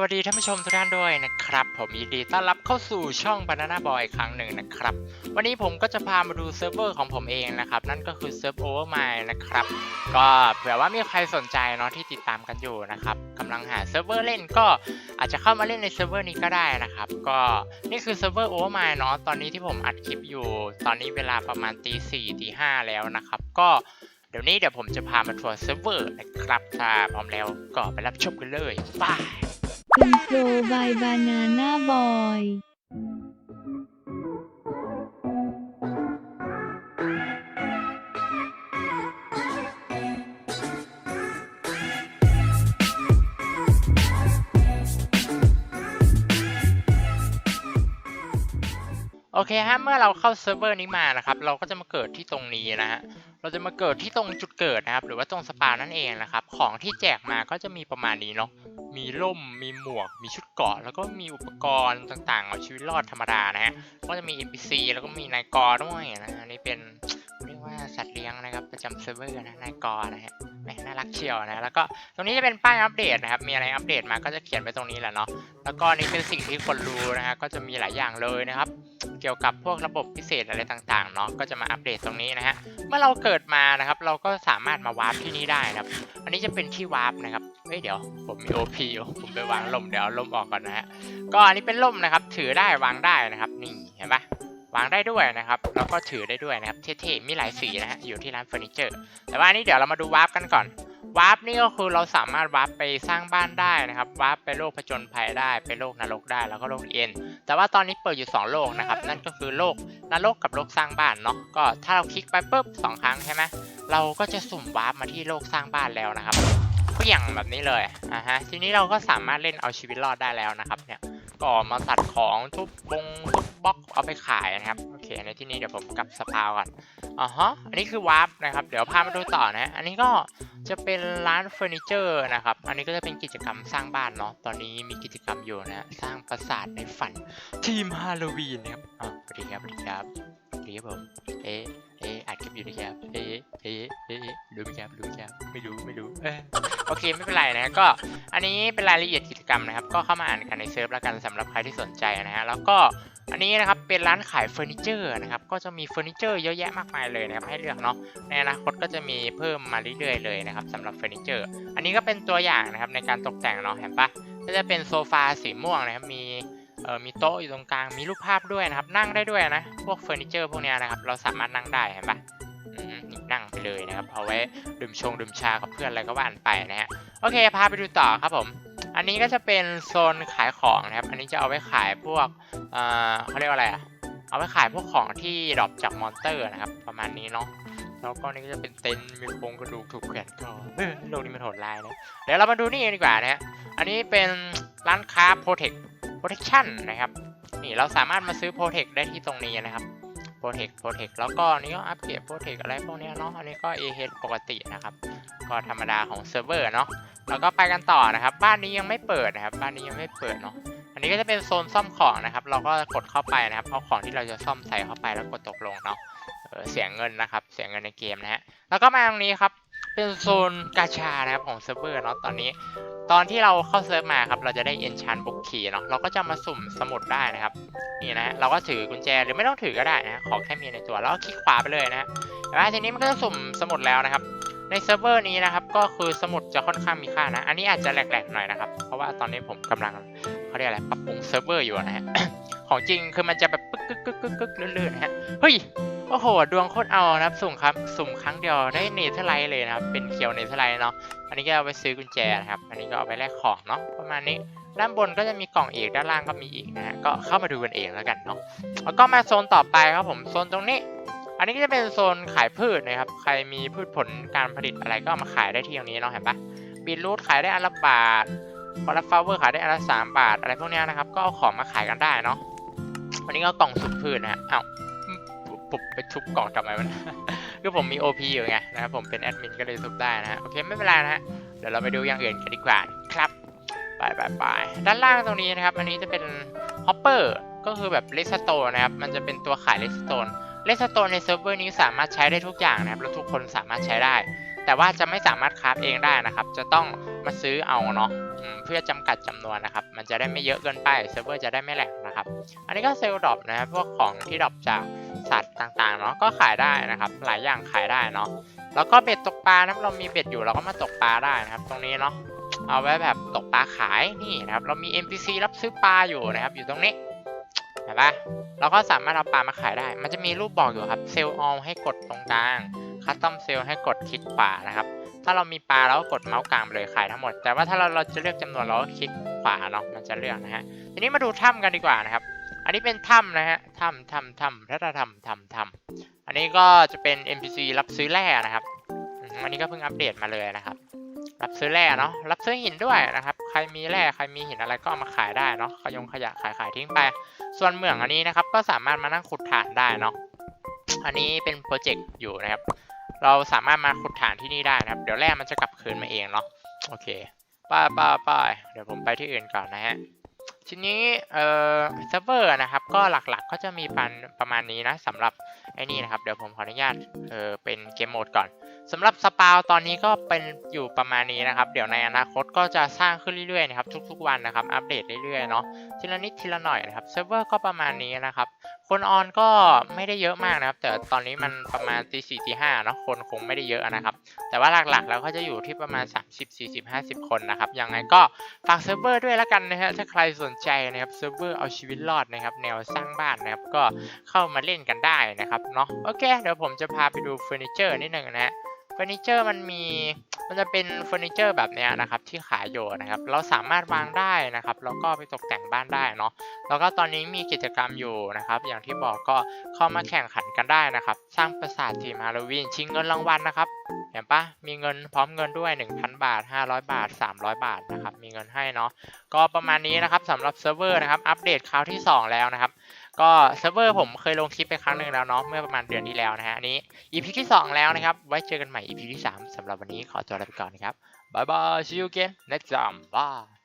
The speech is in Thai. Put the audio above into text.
วัสดีท่านผู้ชมทุกท่านด้วยนะครับ ผมยินดีต้อนรับเข้าสู่ช่อง Banana Boy อีกครั้งหนึ่งนะครับ วันนี้ผมก็จะพามาดูเซิร์ฟเวอร์ของผมเองนะครับ นั่นก็คือเซิร์ฟ Overmind นะครับ ก็เผื่อว่ามีใครสนใจเนาะที่ติดตามกันอยู่นะครับกำลังหาเซิร์ฟเวอร์เล่นก็อาจจะเข้ามาเล่นในเซิร์ฟเวอร์นี้ก็ได้นะครับ ก็นี่คือเซิร์ฟเวอร์ Overmind เนาะตอนนี้ที่ผมอัดคลิปอยู่ ตอนนี้เวลาประมาณตีสี่ตีห้าแล้วนะครับ ก็เดี๋ยวนี้เดี๋ยวผมจะพามาทัวร์เซิร์ฟเวอร์นะครับถ้าพร้อมแล้วก็ไปรับชมกันเลยบาย อินโทรบายบานาน่าบอยโอเคฮะ เมื่อเราเข้าเซิร์ฟเวอร์นี้มานะครับ เราก็จะมาเกิดที่ตรงนี้นะฮะ เราจะมาเกิดที่ตรงจุดเกิดนะครับ หรือว่าตรงสปานั่นเองนะครับ ของที่แจกมาก็จะมีประมาณนี้เนาะ มีร่ม มีหมวก มีชุดเกราะ แล้วก็มีอุปกรณ์ต่างๆ เอาชีวิตรอดธรรมดานะฮะ ก็จะมี NPC แล้วก็มีนายกอด้วยนะอันนี้เป็น ว่าสัตว์เลี้ยงนะครับประจำเซิร์ฟเวอร์นะนายกอนะฮะแหมน่ารักเชียวนะแล้วก็ตรงนี้จะเป็นป้ายอัปเดตนะครับ มีอะไรอัปเดตมาก็จะเขียนไว้ตรงนี้แหละเนาะแล้วก็นี่เป็นสิ่งที่คนรู้นะฮะก็จะมีหลายอย่างเลยนะครับ เกี่ยวกับพวกระบบพิเศษอะไรต่างๆเนาะก็จะมาอัปเดตตรงนี้นะฮะเมื่อเราเกิดมานะครับ เราก็สามารถมาวาร์ปที่นี่ได้นะครับ อันนี้จะเป็นที่วาร์ปนะครับเฮ้ยเดี๋ยวผมมี OP อยู่ผมไปวางล่มเดี๋ยวเอาล่มออกก่อนนะฮะก็อันนี้เป็นล่มนะครับ ถือได้วางได้นะครับนี่ วางได้ด้วยนะครับ แล้วก็ถือได้ด้วยนะครับเท่ๆมีหลายสีนะฮะอยู่ที่ร้านเฟอร์นิเจอร์ แต่ว่านี้เดี๋ยวเรามาดูวาร์ปกันก่อนวาร์ปนี่ก็คือเราสามารถวาร์ปไปสร้างบ้านได้นะครับวาร์ปไปโลกผจญภัยได้ไปโลกนรกได้แล้วก็โลกเอ็นแต่ว่าตอนนี้เปิดอยู่ 2 โลกนะครับนั่นก็คือโลกนรกกับโลกสร้างบ้านเนาะก็ถ้าเราคลิกไปปุ๊บสองครั้งใช่ไหมเราก็จะสุ่มวาร์ปมาที่โลกสร้างบ้านแล้วนะครับก็อย่างแบบนี้เลยอ่าฮะทีนี้เราก็สามารถเล่นเอาชีวิตรอดได้แล้วนะครับเนี่ยก็มาตัดของทุบบงทุบ บล็อกเอาไปขายนะครับ โอเค ในที่นี้เดี๋ยวผมกลับสปาวก่อนอ๋อฮะอันนี้คือวาร์ปนะครับ เดี๋ยวพามาดูต่อนะ อันนี้ก็จะเป็นร้านเฟอร์นิเจอร์นะครับ อันนี้ก็จะเป็นกิจกรรมสร้างบ้านเนาะ ตอนนี้มีกิจกรรมอยู่นะ สร้างปราสาทในฝันทีมฮาโลวีนนะครับอ่าสวัสดีครับสวัสดีครับสวัสดีครับผมเอ๊ะเอ๊ะอัดคลิปอยู่นะครับเอ๊ะเอ๊ะเอ๊ะรู้ไหมครับรู้ไหมครับไม่รู้ไม่รู้เอ้ยโอเคไม่เป็นไรนะก็อันนี้เป็นรายละเอียดกิจกรรมนะครับ ก็เข้ามาอ่านกันในเซิร์ฟแล้วกันสำหรับใครที่สนใจนะฮะแล้วก็ อันนี้นะครับเป็นร้านขายเฟอร์นิเจอร์นะครับก็จะมีเฟอร์นิเจอร์เยอะแยะมากมายเลยนะครับให้เลือกเนาะในอนาคตก็จะมีเพิ่มมาเรื่อยๆเลยนะครับสำหรับเฟอร์นิเจอร์ อันนี้ก็เป็นตัวอย่างนะครับในการตกแต่งเนาะเห็นปะก็จะเป็นโซฟาสีม่วงนะครับมีเอ่อมีโต๊ะอยู่ตรงกลางมีรูปภาพด้วยนะครับนั่งได้ด้วยนะพวกเฟอร์นิเจอร์พวกเนี้ยนะครับเราสามารถนั่งได้เห็นปะนี่นั่งไปเลยนะครับเอาไว้ดื่มชงดื่มชากับเพื่อนอะไรก็ว่านไปนะฮะโอเคพาไปดูต่อครับผม อันนี้ก็จะเป็นโซนขายของนะครับ อันนี้จะเอาไว้ขายพวกเอ่อเขาเรียกว่าอะไรอะเอาไว้ขายพวกของที่ดรอปจากมอนเตอร์นะครับ ประมาณนี้เนาะแล้วก็นี่ก็จะเป็นเต็นท์มีโครงกระดูกถูกแขวนคอโลกนี้มันโหดร้ายนะเดี๋ยวเรามาดูนี่ดีกว่านะฮะอันนี้เป็นร้านค้า Protect Protection นะครับ นี่เราสามารถมาซื้อ Protect ได้ที่ตรงนี้นะครับ Protect Protect แล้วก็อันนี้ก็อัปเกรด Protect อะไรพวกนี้เนาะอันนี้ก็ AH ปกตินะครับ ก็ธรรมดาของเซิร์ฟเวอร์เนาะแล้วก็ไปกันต่อนะครับ บ้านนี้ยังไม่เปิดนะครับ บ้านนี้ยังไม่เปิดเนาะอันนี้ก็จะเป็นโซนซ่อมของนะครับ เราก็กดเข้าไปนะครับเอาของที่เราจะซ่อมใส่เข้าไปแล้วกดตกลงเนาะเออเสียเงินนะครับ เสียเงินในเกมนะฮะแล้วก็มาตรงนี้ครับ เป็นโซนกาชานะครับของเซิร์ฟเวอร์เนาะตอนนี้ ตอนที่เราเข้าเซิร์ฟมาครับ เราจะได้เอนชานบุกคีเนาะเราก็จะมาสุ่มสมุดได้นะครับ นี่นะฮะเราก็ถือกุญแจหรือไม่ต้องถือก็ได้นะขอแค่มีในตัวแล้วก็คลิกขวาไปเลยนะฮะแต่ว่าทีนี้มันก็จะสุ่มสมุดแล้วนะครับ ในเซิร์ฟเวอร์นี้นะครับ ก็คือสมุดจะค่อนข้างมีค่านะ อันนี้อาจจะแหลกๆหน่อยนะครับ เพราะว่าตอนนี้ผมกำลังเขาเรียกอะไรปรับปรุงเซิร์ฟเวอร์อยู่นะฮะของจริงคือมันจะแบบปึ๊กกึกกึกกึกกึกลื่นๆนะฮะเฮ้ย โอ้โห ดวงโคตรเอานะครับสุ่มครับ สุ่มครั้งเดียวได้เนเธอร์ไลท์เลยนะครับ เป็นเคียวเนเธอร์ไลท์เนาะ อันนี้ก็เอาไปซื้อกุญแจนะครับ อันนี้ก็เอาไปแลกของเนาะ ประมาณนี้ ด้านบนก็จะมีกล่องอีก ด้านล่างก็มีอีกนะฮะ ก็เข้ามาดูกันเองแล้วกันเนาะ แล้วก็มาโซนต่อไปครับผม โซนตรงนี้ อันนี้ก็จะเป็นโซนขายพืชนะครับ ใครมีพืชผลการผลิตอะไรก็มาขายได้ที่ตรงนี้เนาะ เห็นปะบีทรูทขายได้อันละบาทคอร์ฟลาเวอร์ขายได้อันละสามบาท อะไรพวกนี้นะครับ ก็เอาของมาขายกันได้เนาะอันนี้ก็กล่องสุ่มพืชนะฮะอ้าว ปุบไปทุบกล่องทำไมมันคือผมมี OP อยู่ไงนะครับผมเป็นแอดมินก็เลยทุบได้นะฮะโอเคไม่เป็นไรนะฮะเดี๋ยวเราไปดูอย่างอื่นกันดีกว่าครับไปไปไปด้านล่างตรงนี้นะครับ อันนี้จะเป็นฮอปเปอร์ก็คือแบบเลสโตนนะครับ มันจะเป็นตัวขายเลสโตนเลสโตนในเซิร์ฟเวอร์นี้สามารถใช้ได้ทุกอย่างนะครับ แล้วทุกคนสามารถใช้ได้ แต่ว่าจะไม่สามารถคราฟเองได้นะครับ จะต้องมาซื้อเอาเนาะเพื่อจำกัดจำนวนนะครับ มันจะได้ไม่เยอะเกินไปเซิร์ฟเวอร์จะได้ไม่แหลกนะครับ อันนี้ก็เซลล์ดรอปนะครับพวกของที่ดรอปจาก สัตว์ต่างๆเนาะก็ขายได้นะครับ หลายอย่างขายได้เนาะแล้วก็เบ็ดตกปลานะครับเรามีเบ็ดอยู่เราก็มาตกปลาได้นะครับ ตรงนี้เนาะเอาไว้แบบตกปลาขายนี่นะครับ เรามี NPC รับซื้อปลาอยู่นะครับ อยู่ตรงนี้เห็นปะเราก็สามารถเอาปลามาขายได้ มันจะมีรูปบอกอยู่ครับเซลล์ออลให้กดตรงกลางคัสตอมเซลล์ให้กดคลิกขวานะครับ ถ้าเรามีปลาเราก็กดเมาส์กลางไปเลยขายทั้งหมด แต่ว่าถ้าเราเราจะเลือกจำนวนเราก็คลิกขวาเนาะมันจะเลือกนะฮะทีนี้มาดูถ้ำกันดีกว่านะครับ อันนี้เป็นถ้ำนะฮะ ถ้ำถ้ำถ้ำพระถ้ำถ้ำถ้ำอันนี้ก็จะเป็น NPC รับซื้อแร่นะครับ อันนี้ก็เพิ่งอัปเดตมาเลยนะครับ รับซื้อแร่เนาะ รับซื้อหินด้วยนะครับ ใครมีแร่ใครมีหินอะไรก็เอามาขายได้เนาะ ขยงขยะขายขายทิ้งไป ส่วนเหมืองอันนี้นะครับ ก็สามารถมานั่งขุดถ่านได้เนาะ อันนี้เป็นโปรเจกต์อยู่นะครับ เราสามารถมาขุดถ่านที่นี่ได้นะครับ เดี๋ยวแร่มันจะกลับคืนมาเองเนาะ โอเค ไป้าป้าป้าเดี๋ยวผมไปที่อื่นก่อนนะฮะ ทีนี้เอ่อเซิร์ฟเวอร์นะครับ ก็หลักๆก็จะมีปันประมาณนี้นะสำหรับไอ้นี่นะครับ เดี๋ยวผมขออนุญาตเออเป็นเกมโหมดก่อนสำหรับสปาวตอนนี้ก็เป็นอยู่ประมาณนี้นะครับ เดี๋ยวในอนาคตก็จะสร้างขึ้นเรื่อยๆนะครับ ทุกๆวันนะครับ อัปเดตเรื่อยๆเนาะทีละนิดทีละหน่อยนะครับเซิร์ฟเวอร์ก็ประมาณนี้นะครับ คนออนก็ไม่ได้เยอะมากนะครับ แต่ตอนนี้มันประมาณตีสี่ตีห้าเนาะคนคงไม่ได้เยอะนะครับ แต่ว่าหลักๆแล้วก็จะอยู่ที่ประมาณ 30 40 50 คนนะครับยังไงก็ฝากเซิร์ฟเวอร์ด้วยแล้วกันนะฮะถ้าใครสนใจนะครับเซิร์ฟเวอร์เอาชีวิตรอดนะครับ แนวสร้างบ้านนะครับ ก็เข้ามาเล่นกันได้นะครับเนาะโอเค เดี๋ยวผมจะพาไปดูเฟอร์นิเจอร์นิดหนึ่งนะฮะเฟอร์นิเจอร์มันมีมันจะเป็นเฟอร์นิเจอร์แบบเนี้ยนะครับที่ขายอยู่นะครับ เราสามารถวางได้นะครับแล้วก็ไปตกแต่งบ้านได้เนาะแล้วก็ตอนนี้มีกิจกรรมอยู่นะครับ อย่างที่บอกก็เข้ามาแข่งขันกันได้นะครับ สร้างปราสาททีมฮาโลวีนชิงเงินรางวัลนะครับ ห็นปะมีเงินพร้อมเงินด้วย 1,000 บาท 500 บาท 300 บาทนะครับ มีเงินให้เนาะ ก็ประมาณนี้นะครับสำหรับเซิร์ฟเวอร์นะครับ อัปเดตคราวที่ 2 แล้วนะครับ ก็เซิร์ฟเวอร์ผมเคยลงคลิปไปครั้งหนึ่งแล้วเนาะ เมื่อประมาณเดือนที่แล้วนะฮะ อันนี้ EP ที่ 2 แล้วนะครับ ไว้เจอกันใหม่ EP ที่ 3สำหรับวันนี้ขอตัวลาไปก่อนนะครับบายบาย see you again next time bye